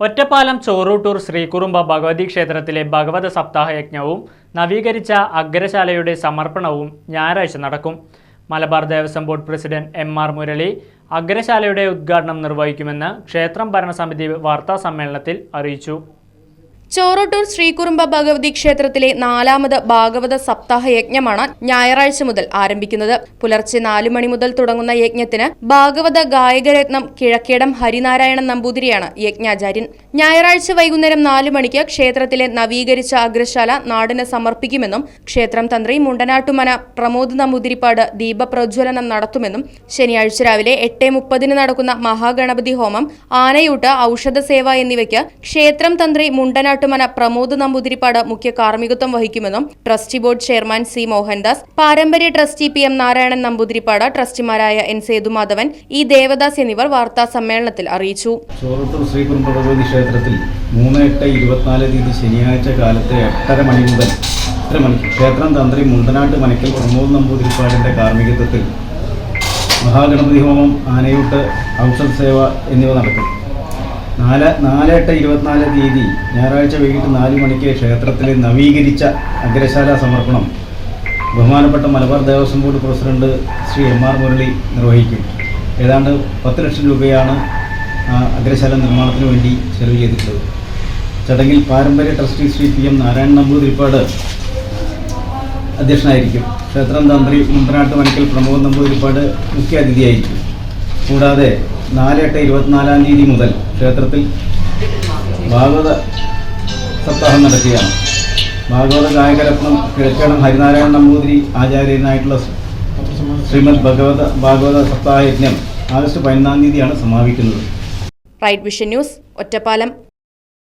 ഒറ്റപ്പാലം ചോറൂട്ടൂർ ശ്രീകുറുമ്പ ഭഗവതി ക്ഷേത്രത്തിലെ ഭഗവത സപ്താഹ യജ്ഞവും നവീകരിച്ച അഗ്രശാലയുടെ സമർപ്പണവും ഞായറാഴ്ച നടക്കും. Malabar Devaswom board president M R Murali അഗ്രശാലയുടെ ഉദ്ഘാടനം നിർവഹിക്കുമെന്ന് ക്ഷേത്രം ഭരണസമിതി വാർത്താ സമ്മേളനത്തിൽ അറിയിച്ചു. ചോറോട്ടൂർ ശ്രീകുറുമ്പ ഭഗവതി ക്ഷേത്രത്തിലെ നാലാമത് ഭാഗവത സപ്താഹ യജ്ഞമാണ് ഞായറാഴ്ച മുതൽ ആരംഭിക്കുന്നത്. പുലർച്ചെ നാലു മണി മുതൽ തുടങ്ങുന്ന യജ്ഞത്തിന് ഭാഗവത ഗായകരത്നം കിഴക്കേടം ഹരിനാരായണൻ നമ്പൂതിരിയാണ് യജ്ഞാചാര്യൻ. ഞായറാഴ്ച വൈകുന്നേരം നാലു മണിക്ക് ക്ഷേത്രത്തിലെ നവീകരിച്ച അഗ്രശാല നാടിന് സമർപ്പിക്കുമെന്നും ക്ഷേത്രം തന്ത്രി മുണ്ടനാട്ടുമന പ്രമോദ് നമ്പൂതിരിപ്പാട് ദീപപ്രജ്വലനം നടത്തുമെന്നും ശനിയാഴ്ച രാവിലെ എട്ട് മുപ്പതിന് നടക്കുന്ന മഹാഗണപതി ഹോമം ആനയൂട്ട് ഔഷധ സേവ എന്നിവയ്ക്ക് ക്ഷേത്രം തന്ത്രി മുണ്ടനാട്ടുമന പ്രമോദ് നമ്പൂതിരിപ്പാട് മുഖ്യ കാർമ്മികത്വം വഹിക്കുമെന്നും trustee board chairman C Mohandas പാരമ്പര്യ trustee P M Narayanan Namboothiripad ട്രസ്റ്റിമാരായ N Sethumadhavan E Devadas എന്നിവർ വാർത്താ സമ്മേളനത്തിൽ അറിയിച്ചു. ക്ഷേത്രത്തിൽ മൂന്ന് എട്ട് ഇരുപത്തിനാല് തീയതി ശനിയാഴ്ച കാലത്ത് എട്ടര മണി മുതൽ എട്ടര മണിക്ക് ക്ഷേത്രം തന്ത്രി മുണ്ടനാട്ട് മനക്കൽ പ്രമോദ് നമ്പൂതിരിപ്പാടിന്റെ കാർമ്മികത്വത്തിൽ മഹാഗണപതി ഹോമം ആനയൂട്ട് ഔഷധ സേവ എന്നിവ നടക്കും. നാല് നാല് എട്ട് ഇരുപത്തിനാല് തീയതി ഞായറാഴ്ച വൈകിട്ട് നാല് മണിക്ക് ക്ഷേത്രത്തിൽ നവീകരിച്ച അഗ്രശാല സമർപ്പണം ബഹുമാനപ്പെട്ട Malabar Devaswom board president Shri M R Murali നിർവഹിക്കും. ഏതാണ്ട് പത്ത് ലക്ഷം രൂപയാണ് അഗ്രശാല നിർമ്മാണത്തിന് വേണ്ടി ചെലവ് ചെയ്തിട്ടുള്ളത്. ചടങ്ങിൽ പാരമ്പര്യ trustee Shri P M Narayanan Namboothiripad അധ്യക്ഷനായിരിക്കും. ക്ഷേത്രം തന്ത്രി മുണ്ടനാട്ട് മനക്കൽ പ്രമോദ് നമ്പൂതിരിപ്പാട് മുഖ്യ അതിഥിയായിരിക്കും കൂടാതെ നാല് എട്ട് ഇരുപത്തിനാലാം തീയതി മുതൽ ക്ഷേത്രത്തിൽ ഭാഗവത സപ്താഹം നടക്കുകയാണ്. ഭാഗവത ഗായകരത്നം കിഴക്കണം ഹരിനാരായണ നമ്പൂതിരി ആചാര്യനായിട്ടുള്ള ശ്രീമദ് ഭഗവത ഭാഗവത സപ്താഹ യജ്ഞം ആഗസ്റ്റ് പതിനൊന്നാം തീയതിയാണ് സമാപിക്കുന്നത്. Right Vision News Ottapalam.